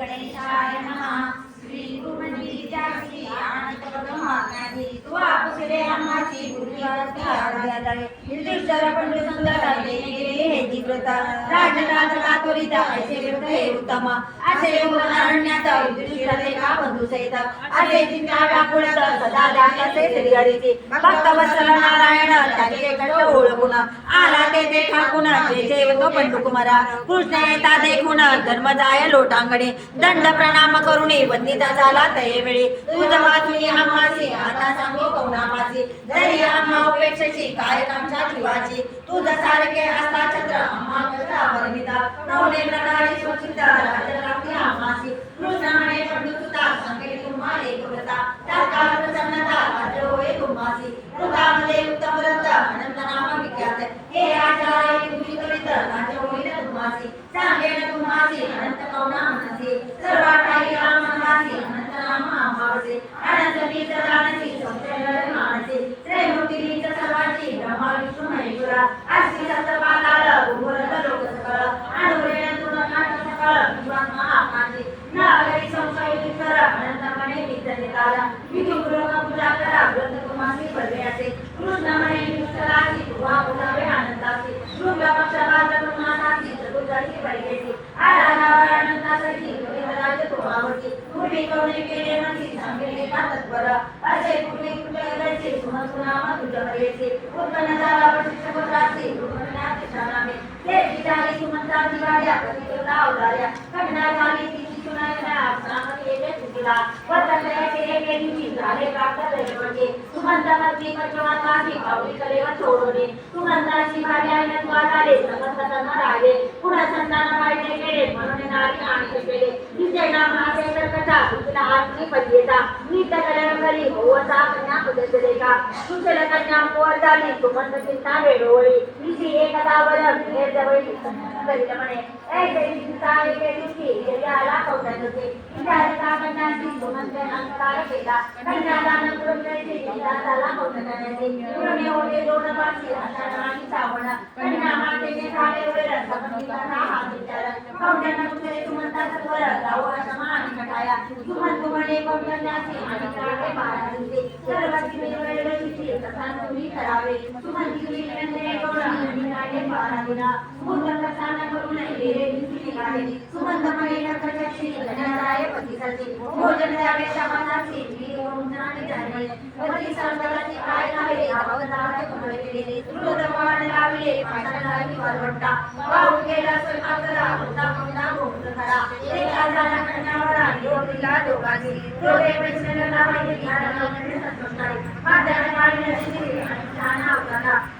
गणेशाय नमः श्री गुरुमंदिरीच्या श्री आनंद ब्रह्माज्ञानी निर्दिष्टर पंड सुंदर गेले हे ऐसे व्रत हे उत्तम असे अरण्यात युधिष्ठिर का बंधू सहित असे चिंता व्याकुळत सदा दाताचे श्रीहरीचे भक्त वत्सल नारायण त्याचे कट ओळखून आला ते ते ठाकून जे जेवतो पंडुकुमारा कृष्ण येता देखून धर्म जाय लोटांगणे दंड प्रणाम करुणे वंदिता झाला तये वेळी तुझ मातुनी आम्हाची आता सांगो कौनामाची जरी आम्हा उपेक्षेची काय कामच्या जीवाची तुझ सारखे असता छत्र आम्हा कचरा वर्मिता नवने प्रकारे स्वच्छता राजरात्री आम्हाची कृष्ण म्हणे पंडू सुता सांगे तुम्हा एक व्रता त्या प्रसन्नता राज होय तुम्हाची वृतामध्ये पद्येता नीत कलंकरी होवता कन्या पदसरेका कुशल कन्या पोर झाली सुमंत चिंता वेडोळी तिची एकदा वरण हे जवळी करील म्हणे ए देवी सीता एके दिवशी देवी आला कौतंडते तिच्या कन्याची सुमंत अंकार केला. कन्यादान करून द्यायचे तिला झाला पुरणे होते दोन पाशी अशा आणि सावण कन्या मातेने सुमंत म्हणे करावे. सुमंती तुम्ही नंदने गौड करून गेले दिवशी निघाले सुमंत म्हणे नकळची गणराय पतीसाठी भोजन द्यावे समाजाची मी जाणे पती संकटाची काय नाही अवतार कमळ केले लावले. पाठाला वरवटा वाहून गेला स्वयंपाक करा. होता कोणता गोंधळ करा. एका जाना कन्यावरा योगीला दोघांनी दोघे पैशाला माहिती ज्ञानाने संतोषाई माझ्याने काढले आणि छान अवतारा मुली पैसा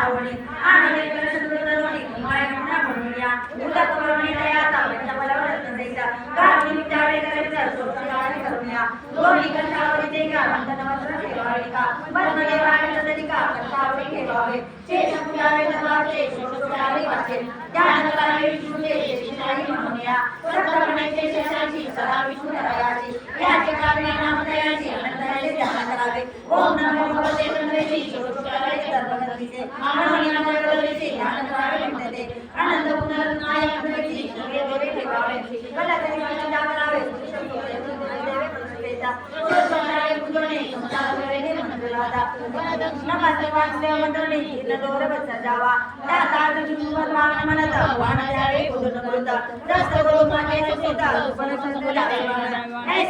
आवडी आणि कलश दुर्दर्वणी या. उदक करुणी दयाता पंचबलावर रत्नदेशा गावी विचारे करायचा सोपकारे करून या. दोन्ही कंठावर ते का बंधनवस्त्र ठेवावे का? बंधने वाढत तरी का कंठावर ठेवावे. शेष पुजावे नवाचे सोडावे वाचे ध्यान करावे विष्णूचे शेषशाही म्हणून या सप्तमणेचे शेषाची सदा विष्णू करायाची याचे कारणे नामदयाची अनंतयाचे ध्यान करावे ओम नमो भगवते चंद्रेशी सोडावे सर्वगतीचे म्हणून या सर्वगतीचे ध्यान करावे म्हणते अनंत पुनर्नायक प्रगती मंदिराला नमस्ते वासुदेव मंडळी नदोर बसजावा त्या ताट जुंबर वाण म्हणत वाण द्यावे पूर्ण कृत रस्त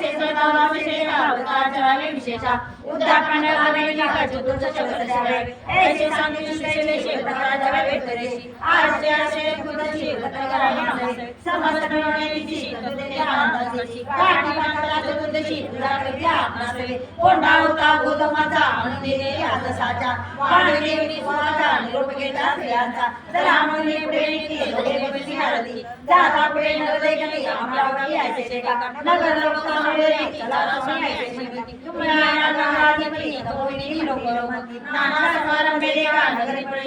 गुरु मागे सीता सुपन संकुला ऐसे सदावा विशेषा अवतारावे विशेषा उद्दापन आवेली का चतुर्थ शब्द द्यावे ऐसे सांगितले शिक्षणे शिवराजावे भेटरेशी आरसे आशे चतुर्दशी व्रतकराने असावे. समस्त मिळवण्याची चतुर्दशी आनंदाची काठी बांधाला चतुर्दशी तुझा करते आपणासवे कोंडा होता गोधमाचा म्हणून दिले हातसाचा वाणदेवनी निरोप घेता स्त्रियांचा चला म्हणून पुढे निघते जाता पुढे नगदे गती अमरावती यायचे नगर लोक నానా స్వరం వేదేవా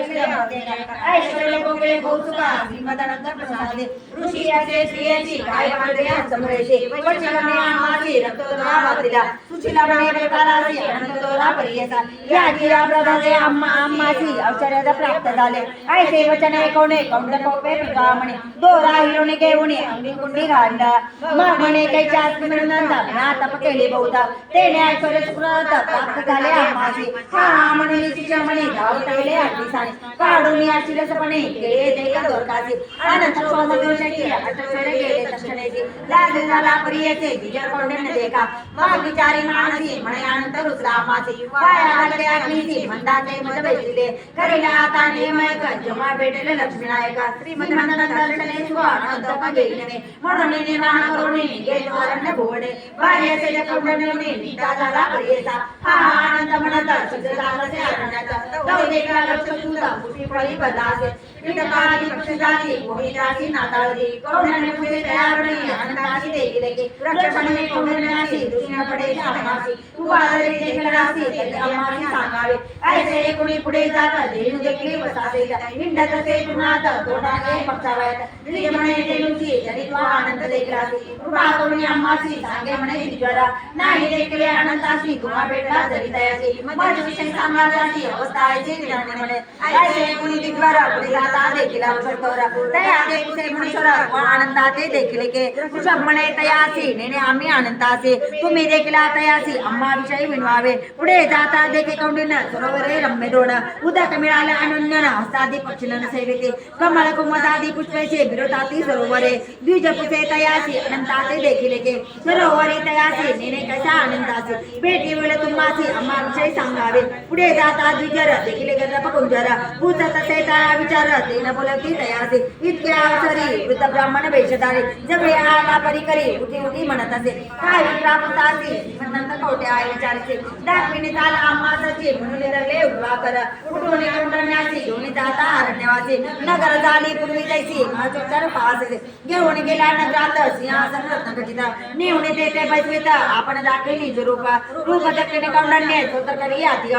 ऐश्वर्य गोगळे भौसुका श्रीमदानंद प्रसादे ऋषी याचे स्त्रियांची काय पाडे समरेशे वचनमे आमाची रक्तोदरा बातिला सुशीला म्हणे प्रकाराची अनंतोदरा परियसा या जिरा प्रभाते आम्हा आम्हाची औषधाचा प्राप्त झाले ऐसे वचन ऐकवणे कौंड कोपे पिका म्हणे दोरा हिरोने घेऊन अंगी कुंडी घालला मग म्हणे काही चार मिळून ना तप केले बहुता तेने ऐश्वर्य सुकृत प्राप्त झाले आम्हाची हा म्हणून तिच्या म्हणे धाव टाळले आठवी साने काढून या शिरसपणे केले ते का दोरकाचे. अनंत शोध दोषाची अटसरे गेले तक्षणेची लाज झाला प्रियचे दिजर कोंडे देखा. मग विचारी मानसी म्हणे अनंत रुद्रा आम्हाची पाया लागले अग्नीची मंदाचे मत भेटले करीला आता नियमय जमा भेटले लक्ष्मी नायका श्रीमंत दर्शने शुभ अनंत गेले म्हणून निर्माण करून गेलो फळी बदलासे कीटकाची पक्षी मोहिताची नाताळी कोंडणे पुढे तयार नाही आनंदाची देखील की रक्षपणे कोंडण्याची दुष्ण पडे आम्हाची तू आदरे देखील अम्माने सांगावे. ऐसे कुणी पुढे जात देणू देखील बसावे हिंडत ते पुन्हात तोडाने पक्षावायत. श्री म्हणे देणूची जरी तो आनंद देखील कृपा करून आम्हाची सांगे म्हणे विचारा नाही देखले आनंदाची तुम्हा भेटला जरी दयाची माझ्याविषयी सांगायची अवस्था आहे जी ज्ञानी म्हणे. ऐसे कोणी दिग्वारा देखील अवसरतोरा देखील के? वृषभ तयासी नेने आम्ही आनंदाचे तुम्ही देखील तयासी अम्मा विषयी विणवावे पुढे जाता देखे कौंडिन सरोवरे रम्य दोन। उदक मिळाले अनन्यन हस्तादी पक्षिलन सेविते। कमळ कुमदादी पुष्पेचे विरोधाती सरोवरे। द्विज पुसे तयासी अनंताचे देखील के। सरोवरे तयासी नेने कशा आनंदाचे भेटी वेळ तुम्हासी अम्मा विषयी सांगावे। पुढे जाता द्विजर देखील गर्भ कुंजर पूजत तसे तया विचार तेन बोलती तयासी इतक्या अवसरी वृद्ध ब्राह्मण वेशधारी जगळे आला परी करी उठी उठी म्हणत असे. काय प्राप्तासी म्हणत कवटे आहे विचारचे. दाखविणे चाल आम्हाची म्हणून रले उभा कर. उठून कुंडण्याची घेऊन जाता अरण्यवासी. नगर झाली पूर्वी जैसी महाचोचार पास घेऊन गेला नगरात सिंहासन रत्न खचिता नेऊन तेथे बसवित. आपण दाखविली रूपा रूप दक्षिणे कौंडण्य स्वतः करी आती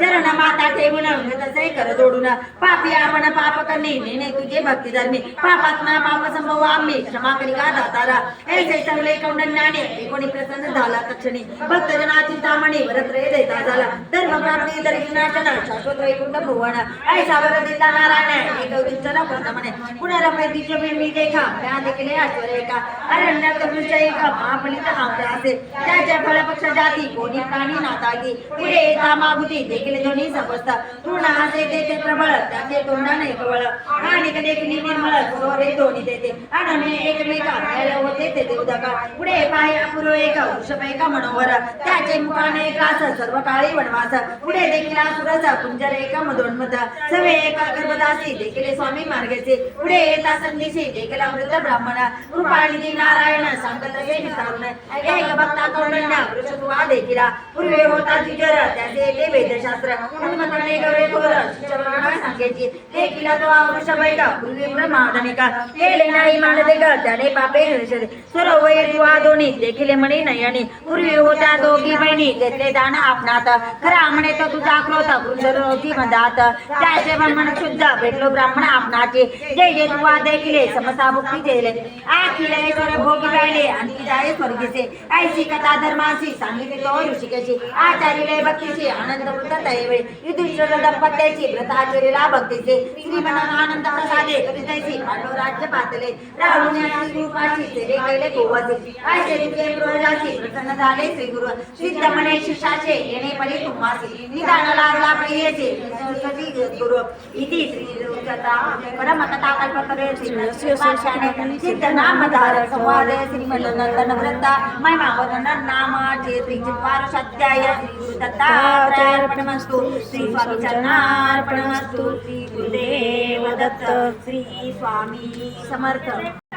चरण माता ठेवून तसे कर जोडून पापी आपण पाप करणे नाही तुझे भक्ती धर्मी. पापात ना पाप संभव आम्ही. क्षमा करी का दातारा? हे ऐसे सगळे कौंडण्याने कोणी प्रसन्न झाला तक्षणी भक्तजना तामणी भरत रे देता झाला धर्म प्राप्ती दर्शनाचन शाश्वत वैकुंठ भुवन. ऐसा वर दिला नारायण. एक उच्चला म्हणे पुनरपैतीच मी देखा. त्या देखील ऐश्वर्य का अरण्यात वृक्ष एक महाफलित आवडा असे. त्याच्या फळपक्ष जाती कोणी प्राणी नातागी पुढे येता मागुती. देखील दोन्ही समजता पूर्ण असे तेथे प्रबळ त्याचे तोंडाने प्रबळ. आणि देखील निर्मळ सरोवरे दोन्ही देते आणि एकमेका खायला होते ते उदका पुढे पाय पूर्व एक वृषभ एका मनोहर. त्याचे मुखाने कास सर्व काळी वनवास. पुढे देखील असुराचा कुंजर एका मधोन्मत सवे एका गर्भदासी देखील स्वामी मार्गेचे. पुढे येता संदेशी देखील अमृत ब्राह्मण. कृपाळी नारायण सांगत हे विसारून एक भक्ता कौंडण्या वृषभुवा देखील. पूर्वी होता जिजर त्याचे ते वेदशास्त्र. हनुमंताने गौरे थोर शिष्यवर्ग सांगायची देखील तो वृषभ एका पूर्वी ब्रह्मादनिका केले नाही मानते का त्याने पापे हर्षले सरोवय दुआ दोन्ही देखील म्हणे नयनी पूर्वी होता दोघी मी घेतले दान आपणात. खरं म्हणे तर तुझा क्रोध होती म्हणतात त्याचे ब्राह्मण शुद्ध भेटलो ब्राह्मण आपणाचे. जय जय तुवा देखिले समता मुक्ती दिले. आखिले अखिलेश्वर भोगी राहिले आणि जाय स्वर्गीचे. ऐशी कथा धर्माची सांगितले तो ऋषिकेची आचार्य भक्तीची आनंद वृत्त तैवे युधिष्ठिर दंपत्याची व्रताचर्यला भक्तीचे. श्री श्रीमनान आनंद प्रसादे कविताची पांडव राज्य पातले. राहुण्याची रूपाची सेवे केले गोवाचे. ऐसे प्रसन्न झाले श्री गुरु सिद्ध म्हणे शिषाचे येणे परी तुम्हाचे निदान लागला पाहिजे. सरस्वती गुरु इति श्री परमकथा कल्पतरे श्री सिद्ध नामधार संवाद वृत्ता महिमा नाम चेत्री पारशाध्याय श्री गुरु श्री स्वामी चरणार्पणमस्तु श्री गुरुदेव दत्त श्री स्वामी समर्थ।